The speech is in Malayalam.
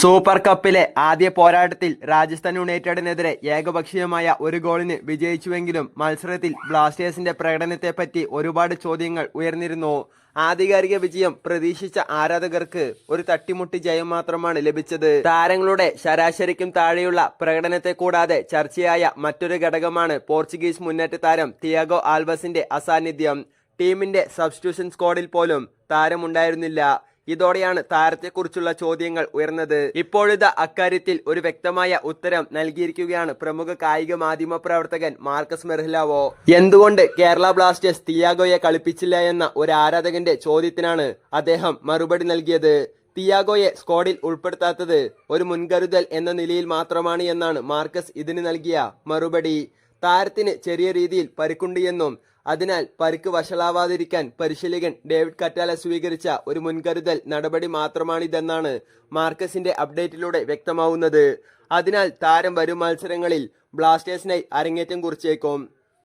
സൂപ്പർ കപ്പിലെ ആദ്യ പോരാട്ടത്തിൽ രാജസ്ഥാൻ യുണൈറ്റഡിനെതിരെ ഏകപക്ഷീയമായ ഒരു ഗോളിന് വിജയിച്ചുവെങ്കിലും മത്സരത്തിൽ ബ്ലാസ്റ്റേഴ്സിന്റെ പ്രകടനത്തെപ്പറ്റി ഒരുപാട് ചോദ്യങ്ങൾ ഉയർന്നിരുന്നു. ആധികാരിക വിജയം പ്രതീക്ഷിച്ച ആരാധകർക്ക് ഒരു തട്ടിമുട്ടി ജയം മാത്രമാണ് ലഭിച്ചത്. താരങ്ങളുടെ ശരാശരിക്കും താഴെയുള്ള പ്രകടനത്തെ കൂടാതെ ചർച്ചയായ മറ്റൊരു ഘടകമാണ് പോർച്ചുഗീസ് മുന്നേറ്റ താരം തിയാഗോ ആൽബസിന്റെ അസാന്നിധ്യം. ടീമിന്റെ സബ്സ്റ്റിറ്റ്യൂഷൻ സ്ക്വാഡിൽ പോലും താരമുണ്ടായിരുന്നില്ല. ഇതോടെയാണ് താരത്തെക്കുറിച്ചുള്ള ചോദ്യങ്ങൾ ഉയർന്നത്. ഇപ്പോഴത്തെ അക്കാര്യത്തിൽ ഒരു വ്യക്തമായ ഉത്തരം നൽകിയിരിക്കുകയാണ് പ്രമുഖ കായിക മാധ്യമ പ്രവർത്തകൻ മാർക്കസ് മെർഹിലാവോ. എന്തുകൊണ്ട് കേരള ബ്ലാസ്റ്റേഴ്സ് തിയാഗോയെ കളിപ്പിച്ചില്ല എന്ന ഒരു ആരാധകന്റെ ചോദ്യത്തിനാണ് അദ്ദേഹം മറുപടി നൽകിയത്. തിയാഗോയെ സ്ക്വാഡിൽ ഉൾപ്പെടുത്താത്തത് ഒരു മുൻകരുതൽ എന്ന നിലയിൽ മാത്രമാണ് എന്നാണ് മാർക്കസ് ഇതിന് നൽകിയ മറുപടി. താരത്തിന് ചെറിയ രീതിയിൽ പരിക്കുണ്ട് എന്നും അതിനാൽ പരിക്ക് വഷളാവാതിരിക്കാൻ പരിശീലകൻ ഡേവിഡ് കറ്റാല സ്വീകരിച്ച ഒരു മുൻകരുതൽ നടപടി മാത്രമാണിതെന്നാണ് മാർക്കസിന്റെ അപ്ഡേറ്റിലൂടെ വ്യക്തമാവുന്നത്. അതിനാൽ താരം വരും മത്സരങ്ങളിൽ ബ്ലാസ്റ്റേഴ്സിനായി അരങ്ങേറ്റം കുറിച്ചേക്കും.